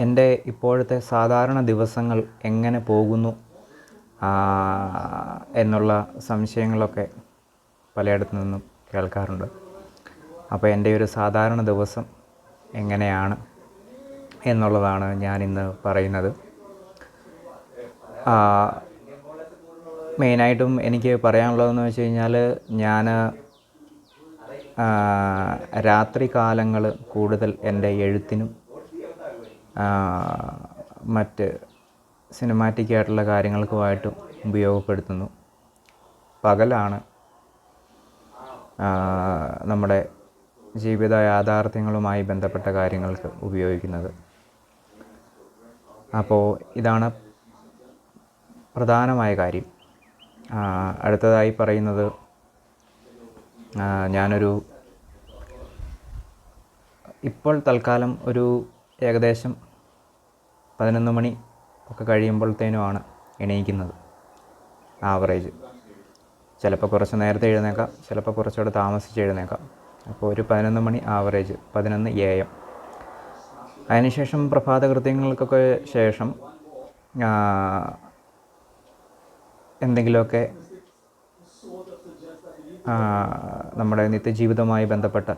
എന്റെ ഇപ്പോഴത്തെ സാധാരണ ദിവസങ്ങൾ എങ്ങനെ പോകുന്നു എന്നുള്ള സംശയങ്ങളൊക്കെ പലയിടത്തു നിന്നും കേൾക്കാറുണ്ട്. അപ്പോൾ എന്റെ ഒരു സാധാരണ ദിവസം എങ്ങനെയാണ് എന്നുള്ളതാണ് ഞാൻ ഇന്ന് പറയുന്നത്. മെയിനായിട്ടും എനിക്ക് പറയാനുള്ളതെന്ന് വെച്ച് കഴിഞ്ഞാൽ ഞാൻ രാത്രി കാലങ്ങൾ കൂടുതൽ എന്റെ എഴുത്തിനും മറ്റ് സിനിമാറ്റിക് ആയിട്ടുള്ള കാര്യങ്ങൾക്കുമായിട്ടും ഉപയോഗപ്പെടുത്തുന്നു. പകലാണ് നമ്മുടെ ജീവിത യാഥാർത്ഥ്യങ്ങളുമായി ബന്ധപ്പെട്ട കാര്യങ്ങൾക്ക് ഉപയോഗിക്കുന്നത്. അപ്പോൾ ഇതാണ് പ്രധാനമായ കാര്യം. അടുത്തതായി പറയുന്നത് ഞാനൊരു ഇപ്പോൾ തൽക്കാലം ഒരു ഏകദേശം പതിനൊന്ന് മണി ഒക്കെ കഴിയുമ്പോഴത്തേനുമാണ് എണീക്കുന്നത് ആവറേജ്. ചിലപ്പോൾ കുറച്ച് നേരത്തെ എഴുന്നേക്കാം ചിലപ്പോൾ കുറച്ചുകൂടെ താമസിച്ച് എഴുന്നേക്കാം. അപ്പോൾ ഒരു പതിനൊന്ന് മണി ആവറേജ് പതിനൊന്ന് എ എം. അതിനുശേഷം പ്രഭാത കൃത്യങ്ങൾക്കൊക്കെ ശേഷം എന്തെങ്കിലുമൊക്കെ നമ്മുടെ നിത്യജീവിതവുമായി ബന്ധപ്പെട്ട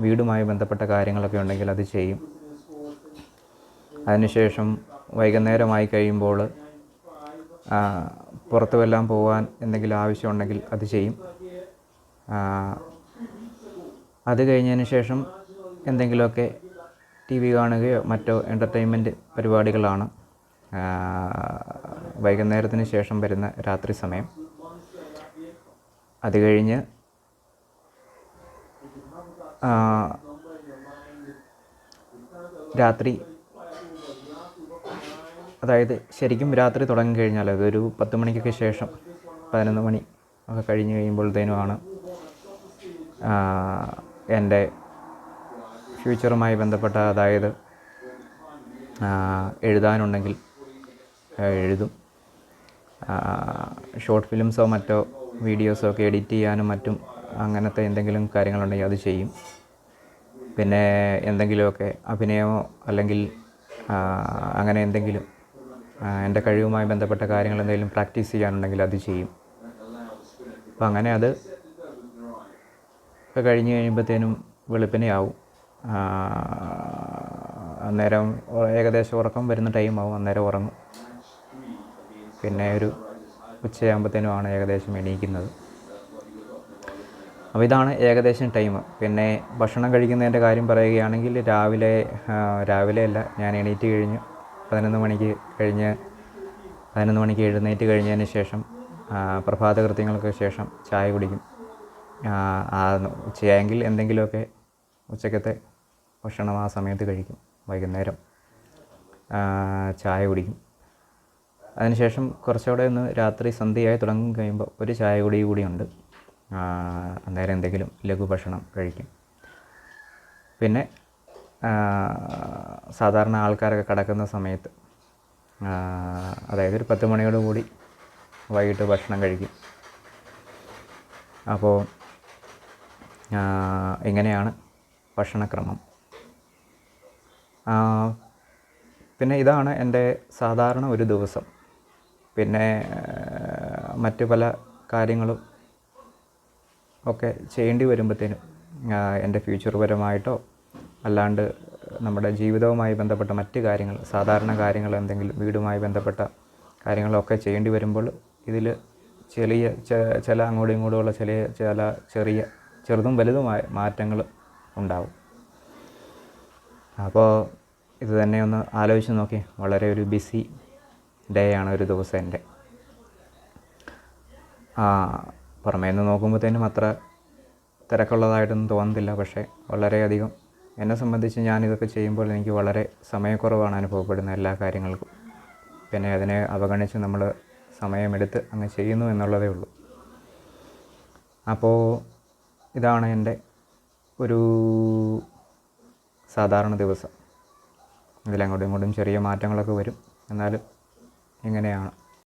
വീടുമായി ബന്ധപ്പെട്ട കാര്യങ്ങളൊക്കെ ഉണ്ടെങ്കിൽ അത് ചെയ്യും. അതിനുശേഷം വൈകുന്നേരമായി കഴിയുമ്പോൾ പുറത്തു വല്ലതും പോകാൻ എന്തെങ്കിലും ആവശ്യമുണ്ടെങ്കിൽ അത് ചെയ്യും. അത് കഴിഞ്ഞതിന് ശേഷം എന്തെങ്കിലുമൊക്കെ ടി വി കാണുകയോ മറ്റോ എന്റർടൈൻമെന്റ് പരിപാടികളാണ് വൈകുന്നേരത്തിന് ശേഷം വരുന്ന രാത്രി സമയം. അത് കഴിഞ്ഞ് രാത്രി അതായത് ശരിക്കും രാത്രി തുടങ്ങി കഴിഞ്ഞാൽ അതൊരു പത്ത് മണിക്കൊക്കെ ശേഷം പതിനൊന്ന് മണി ഒക്കെ കഴിഞ്ഞ് കഴിയുമ്പോഴത്തേനുമാണ് എന്റെ ഫ്യൂച്ചറുമായി ബന്ധപ്പെട്ട അതായത് എഴുതാനുണ്ടെങ്കിൽ എഴുതും. ഷോർട്ട് ഫിലിംസോ മറ്റോ വീഡിയോസോ ഒക്കെ എഡിറ്റ് ചെയ്യാനും മറ്റും അങ്ങനത്തെ എന്തെങ്കിലും കാര്യങ്ങളുണ്ടെങ്കിൽ അത് ചെയ്യും. പിന്നെ എന്തെങ്കിലുമൊക്കെ അഭിനയമോ അല്ലെങ്കിൽ അങ്ങനെ എന്തെങ്കിലും എന്റെ കഴിവുമായി ബന്ധപ്പെട്ട കാര്യങ്ങൾ എന്തെങ്കിലും പ്രാക്ടീസ് ചെയ്യാനുണ്ടെങ്കിൽ അത് ചെയ്യും. അപ്പോൾ അങ്ങനെ അത് ഒക്കെ കഴിഞ്ഞ് കഴിയുമ്പോഴത്തേനും വെളുപ്പിനെയാവും. അന്നേരം ഏകദേശം ഉറക്കം വരുന്ന ടൈം ടൈമാവും അന്നേരം ഉറങ്ങും. പിന്നെ ഒരു ഉച്ചയാകുമ്പോഴത്തേനുമാണ് ഏകദേശം എണീക്കുന്നത്. അപ്പോൾ ഇതാണ് ഏകദേശം ടൈം പിന്നെ ഭക്ഷണം കഴിക്കുന്നതിന്റെ കാര്യം പറയുകയാണെങ്കിൽ രാവിലെ രാവിലെയല്ല ഞാൻ എണീറ്റ് കഴിഞ്ഞ്. പതിനൊന്ന് മണിക്ക് കഴിഞ്ഞ് പതിനൊന്ന് മണിക്ക് എഴുന്നേറ്റ് കഴിഞ്ഞതിന് ശേഷം പ്രഭാത കൃത്യങ്ങൾക്ക് ശേഷം ചായ കുടിക്കും. ഉച്ചയായെങ്കിൽ എന്തെങ്കിലുമൊക്കെ ഉച്ചക്കത്തെ ഭക്ഷണം ആ സമയത്ത് കഴിക്കും. വൈകുന്നേരം ചായ കുടിക്കും. അതിനുശേഷം കുറച്ചുകൂടെ ഒന്ന് രാത്രി സന്ധ്യയായി തുടങ്ങി കഴിയുമ്പോൾ ഒരു ചായ കുടി കൂടിയുണ്ട് അന്നേരം എന്തെങ്കിലും ലഘുഭക്ഷണം കഴിക്കും. പിന്നെ സാധാരണ ആൾക്കാരൊക്കെ കിടക്കുന്ന സമയത്ത് അതായത് ഒരു പത്ത് മണിയോട് കൂടി വൈകിട്ട് ഭക്ഷണം കഴിക്കും. അപ്പോൾ ഇങ്ങനെയാണ് ഭക്ഷണക്രമം? പിന്നെ ഇതാണ് എന്റെ സാധാരണ ഒരു ദിവസം. പിന്നെ മറ്റു പല കാര്യങ്ങളും ഒക്കെ ചെയ്യേണ്ടി വരുമ്പോഴത്തേനും എന്റെ ഫ്യൂച്ചർ പരമായിട്ടോ അല്ലാണ്ട് നമ്മുടെ ജീവിതവുമായി ബന്ധപ്പെട്ട മറ്റ് കാര്യങ്ങൾ സാധാരണ കാര്യങ്ങൾ എന്തെങ്കിലും വീടുമായി ബന്ധപ്പെട്ട കാര്യങ്ങളൊക്കെ ചെയ്യേണ്ടി വരുമ്പോൾ ഇതിൽ ചെറിയ ചില അങ്ങോട്ടും ഇങ്ങോട്ടുമുള്ള ചില ചില ചെറിയ ചെറുതും വലുതുമായ മാറ്റങ്ങൾ ഉണ്ടാവും. അപ്പോൾ ഇത് തന്നെ ഒന്ന് ആലോചിച്ച് നോക്കി. വളരെ ഒരു ബിസി ഡേ ആണ് ഒരു ദിവസം എന്റെ. പുറമേ നിന്ന് നോക്കുമ്പോഴത്തേനും അത്ര തിരക്കുള്ളതായിട്ടൊന്നും തോന്നുന്നില്ല പക്ഷേ വളരെയധികം എന്നെ സംബന്ധിച്ച് ഞാനിതൊക്കെ ചെയ്യുമ്പോൾ എനിക്ക് വളരെ സമയക്കുറവാണ് അനുഭവപ്പെടുന്നത് എല്ലാ കാര്യങ്ങൾക്കും. പിന്നെ അതിനെ അവഗണിച്ച് നമ്മൾ സമയമെടുത്ത് അങ്ങ് ചെയ്യുന്നു എന്നുള്ളതേ ഉള്ളൂ. അപ്പോൾ ഇതാണ് എന്റെ ഒരു സാധാരണ ദിവസം. ഇതിലങ്ങോട്ടും ഇങ്ങോട്ടും ചെറിയ മാറ്റങ്ങളൊക്കെ വരും. എന്നാലും ഇങ്ങനെയാണ്.